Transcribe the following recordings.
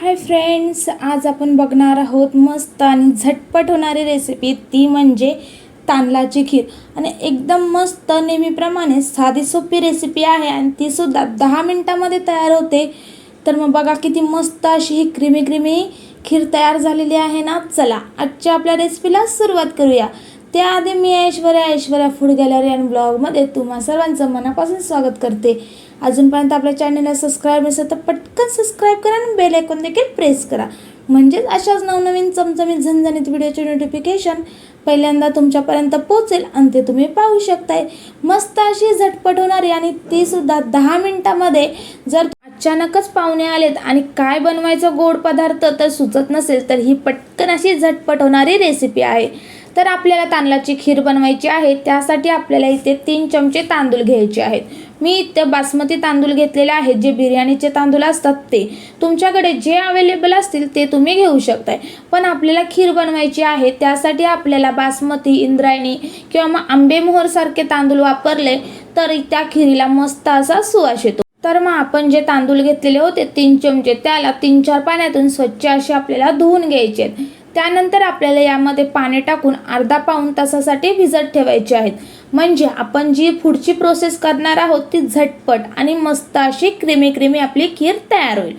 Hi friends आज आपण बघणार आहोत मस्त आणि झटपट होणारी रेसिपी ती म्हणजे तांदळाची खीर. आणि एकदम मस्त नेहमीप्रमाणे साधी सोपी रेसिपी आहे आणि तीसुद्धा दहा मिनटामध्ये तयार होते. तर मग बघा किती मस्त अशी ही क्रीमी क्रीमी खीर तयार झालेली आहे ना. चला आजच्या आपल्या रेसिपीला सुरुवात करूया. त्याआधी मी ऐश्वर्या ऐश्वर्या फूड गॅलरी आणि ब्लॉगमध्ये तुम्हा सर्वांचं मनापासून स्वागत करते. अजूनपर्यंत आपल्या चॅनलला सबस्क्राईब नसेल तर पटकन सबस्क्राईब करा आणि बेल आयकॉन देखील प्रेस करा. म्हणजेच अशाच नवनवीन चमचमीत झणझणीत व्हिडिओचे नोटिफिकेशन पहिल्यांदा तुमच्यापर्यंत पोहोचेल आणि ते तुम्ही पाहू शकताय. मस्त अशी झटपट होणारी आणि ती सुद्धा दहा मिनिटामध्ये जर अचानकच पाहुणे आलेत आणि काय बनवायचं गोड पदार्थ तर सुचत नसेल तर ही पटकन अशी झटपट होणारी रेसिपी आहे. तर आपल्याला तांदळाची खीर बनवायची आहे. त्यासाठी आपल्याला इथे तीन चमचे तांदूळ घ्यायचे आहेत. मी इथे बासमती तांदूळ घेतलेले आहेत. जे बिर्याणीचे तांदूळ असतात ते. तुमच्याकडे जे अवेलेबल असतील ते तुम्ही घेऊ शकताय. पण आपल्याला खीर बनवायची आहे. त्यासाठी आपल्याला बासमती इंद्रायणी किंवा मग आंबेमोहरसारखे तांदूळ वापरले तर त्या खिरीला मस्त असा सुवास येतो. तर मग आपण जे तांदूळ घेतलेले होते तीन चमचे त्याला तीन चार पाण्यातून स्वच्छ असे आपल्याला धुवून घ्यायचे. आहेत त्यानंतर आपल्याला यामध्ये पाणी टाकून अर्धा पाऊण तासासाठी भिजत ठेवायचे आहेत. म्हणजे आपण जी पुढची प्रोसेस करणार आहोत ती झटपट आणि मस्त अशी क्रिमी क्रिमी आपली खीर तयार होईल.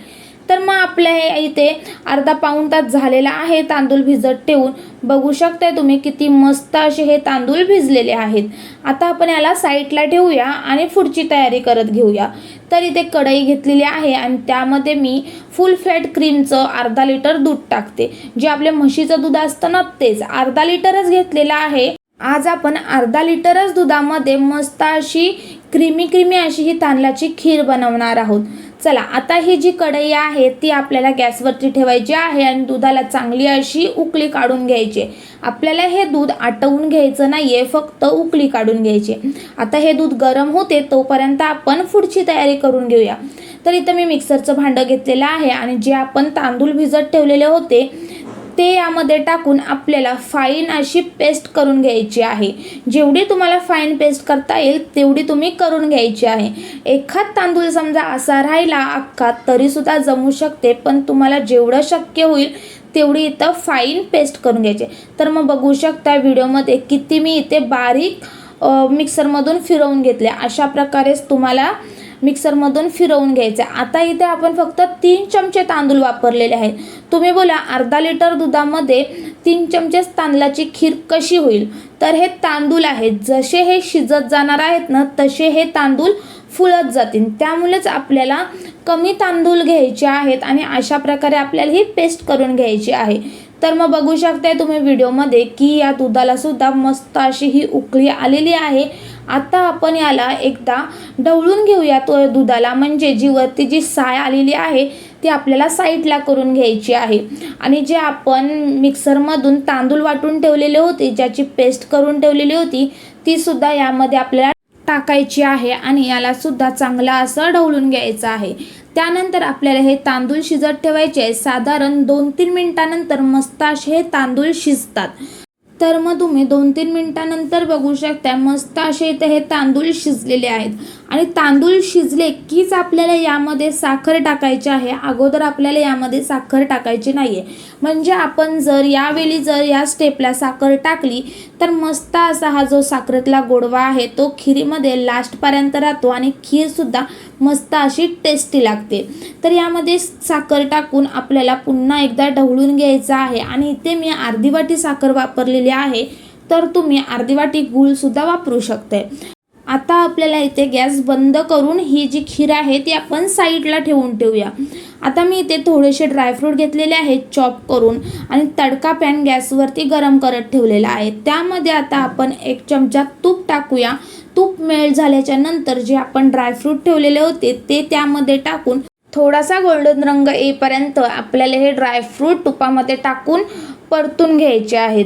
तर मग आपल्या हे इथे अर्धा पाऊण तास झालेला आहे. तांदूळ भिजत ठेवून बघू शकताय तुम्ही किती मस्त असे हे तांदूळ भिजलेले आहेत. आता आपण याला साईडला ठेवूया आणि पुढची तयारी करत घेऊया. तर इथे कढई घेतलेली आहे आणि त्यामध्ये मी फुल फॅट क्रीमचं अर्धा लिटर दूध टाकते. जे आपले म्हशीचं दूध असतं ना तेच अर्धा लिटरच घेतलेलं आहे. आज आपण अर्धा लिटरच दुधामध्ये मस्त अशी क्रीमी क्रीमी अशी ही तांदळाची खीर बनवणार आहोत. चला आता ही जी कढई आहे ती आपल्याला गॅसवरती ठेवायची आहे आणि दुधाला चांगली अशी उकळी काढून घ्यायची. आपल्याला हे दूध आटवून घ्यायचं नाहीये फक्त उकळी काढून घ्यायची. आता हे दूध गरम होते तोपर्यंत आपण पुढची तयारी करून घेऊया. तर इथं मी मिक्सरचं भांडं घेतलेलं आहे आणि जे आपण तांदूळ भिजत ठेवलेले होते ते यामध्ये टाकून आपल्याला फाईन अशी पेस्ट करून घ्यायची आहे. जेवढी तुम्हाला फाईन पेस्ट करता येईल तेवढी तुम्ही करून घ्यायची आहे. एखाद तांदूळ समजा असा राहिला अख्खा तरीसुद्धा जमू शकते पण तुम्हाला जेवढं शक्य होईल तेवढी इथं फाईन पेस्ट करून घ्यायची तर मग बघू शकता व्हिडिओमध्ये किती मी इथे बारीक मिक्सरमधून फिरवून घेतले अशा प्रकारेच तुम्हाला मिक्सरमधून फिरवून घ्यायचं. आता इथे आपण फक्त तीन चमचे तांदूळ वापरलेले आहेत. तुम्ही बोला अर्धा लिटर दुधामध्ये तीन चमचेच तांदळाची खीर कशी होईल? तर हे तांदूळ आहेत. जसे हे शिजत जाणार आहेत ना तसे हे तांदूळ फुलत जातील. त्यामुळेच आपल्याला कमी तांदूळ घ्यायचे आहेत आणि अशा प्रकारे आपल्याला ही पेस्ट करून घ्यायची आहे. तर मग बघू शकताय तुम्ही व्हिडिओमध्ये की या दुधाला सुद्धा मस्त अशी ही उकळी आलेली आहे. आता आपण याला एकदा ढवळून घेऊया तो दुधाला. म्हणजे जी वरती जी साय आलेली आहे ती आपल्याला साईडला करून घ्यायची आहे. आणि जे आपण मिक्सरमधून तांदूळ वाटून ठेवलेले होते ज्याची पेस्ट करून ठेवलेली होती ती सुद्धा यामध्ये आपल्याला टाकायची आहे आणि याला सुद्धा चांगला असं ढवळून घ्यायचं आहे. त्यानंतर आपल्याला हे तांदूळ शिजत ठेवायचे. साधारण दोन तीन मिनटानंतर मस्ताश हे तांदूळ शिजतात. तर मग तुम्ही दोन तीन मिनटानंतर बघू शकता मस्त असे इथे हे तांदूळ शिजलेले आहेत. आणि तांदूळ शिजले कीच आपल्याला यामध्ये साखर टाकायची आहे? अगोदर आपल्याला यामध्ये साखर टाकायची नाही आहे म्हणजे आपण जर यावेळी जर या स्टेपला साखर टाकली तर मस्त असा हा जो साखरेतला गोडवा आहे तो खिरीमध्ये लास्टपर्यंत राहतो आणि खीरसुद्धा मस्त अशी टेस्टी लागते. तर यामध्ये साखर टाकून आपल्याला पुन्हा एकदा ढवळून घ्यायचं आहे. आणि इथे मी अर्धी वाटी साखर वापरलेली आहे तर तुम्ही अर्धी वाटी गूळसुद्धा वापरू शकते आता आपल्याला इथे गॅस बंद करून ही जी खीर आहे ती आपण साईडला ठेवून ठेवूया. आता मी इथे थोडेसे ड्रायफ्रूट घेतलेले आहेत चॉप करून आणि तडका पॅन गॅसवरती गरम करत ठेवलेला आहे. त्यामध्ये आता आपण एक चमचा तूप टाकूया. तूप मेल्ट झाल्याच्यानंतर जे आपण ड्रायफ्रूट ठेवलेले होते ते त्यामध्ये टाकून थोडासा गोल्डन रंग येईपर्यंत आपल्याला हे ड्रायफ्रूट तुपामध्ये टाकून परतून घ्यायचे आहेत.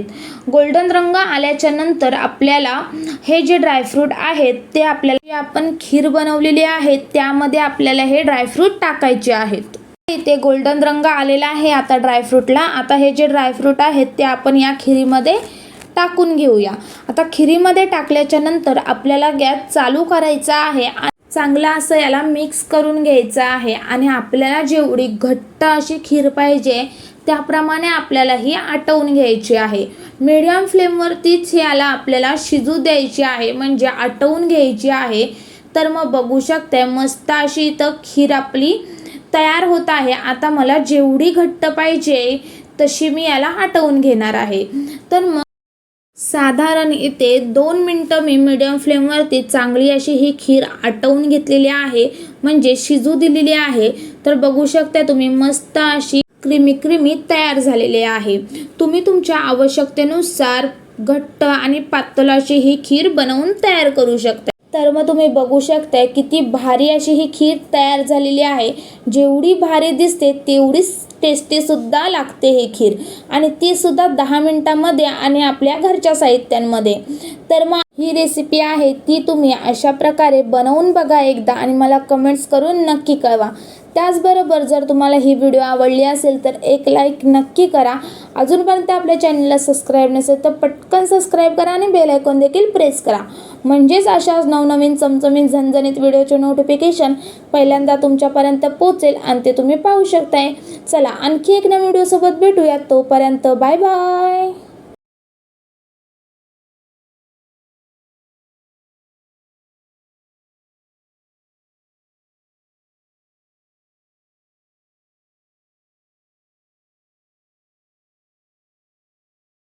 गोल्डन रंग आल्याच्यानंतर आपल्याला हे जे ड्रायफ्रूट आहेत ते आपल्याला जे आपण खीर बनवलेली आहे त्यामध्ये आपल्याला हे ड्रायफ्रूट टाकायचे आहेत. इथे गोल्डन रंग आलेला आहे आता ड्रायफ्रूटला आता हे जे ड्रायफ्रूट आहेत ते आपण या खिरीमध्ये टाकून घेऊया. आता खिरीमध्ये टाकल्याच्या नंतर आपल्याला गॅस चालू करायचा आहे चांगलं असं याला मिक्स करून घ्यायचं आहे. आणि आपल्याला जेवढी घट्ट अशी खीर पाहिजे त्याप्रमाणे आपल्याला ही आटवून घ्यायची आहे. मीडियम फ्लेमवरतीच याला आपल्याला शिजू द्यायची आहे. म्हणजे आटवून घ्यायची आहे. तर मग बघू शकते मस्त अशी इथं खीर आपली तयार होत आहे. आता मला जेवढी घट्ट पाहिजे तशी मी याला आटवून घेणार आहे. तर मग साधारण इथे दोन मिनटं मी मिडियम फ्लेमवरती चांगली अशी ही खीर आटवून घेतलेली आहे. म्हणजे शिजू दिलेली आहे. तर बघू शकता तुम्ही मस्त अशी क्रीमी क्रिमी तयार झालेली आहे. तुम्ही तुमच्या आवश्यकतेनुसार घट्ट आणि पातळ अशी ही खीर बनवून तयार करू शकता. तर मग तुम्ही बघू शकताय किती भारी अशी ही खीर तयार झालेली आहे. जेवढी भारी दिसते तेवढीच टेस्टीसुद्धा लागते ही खीर. आणि तीसुद्धा दहा मिनटामध्ये आणि आपल्या घरच्या साहित्यांमध्ये. तर मग ही रेसिपी आहे ती तुम्ही अशा प्रकारे बनवून बघा एकदा आणि मला कमेंट्स करून नक्की कळवा. त्याचबरोबर जर तुम्हाला ही व्हिडिओ आवडली असेल तर एक लाईक नक्की करा. अजूनपर्यंत आपल्या चॅनलला सबस्क्राईब नसेल तर पटकन सबस्क्राईब करा आणि बेल आयकॉन देखील प्रेस करा. म्हणजेच अशाच नवनवीन चमचमीत झणझणीत व्हिडिओचे नोटिफिकेशन पहिल्यांदा तुमच्यापर्यंत पोहोचेल आणि ते तुम्ही पाहू शकताय. चला आणखी एक नवीन व्हिडिओसोबत भेटूयात. तोपर्यंत बाय बाय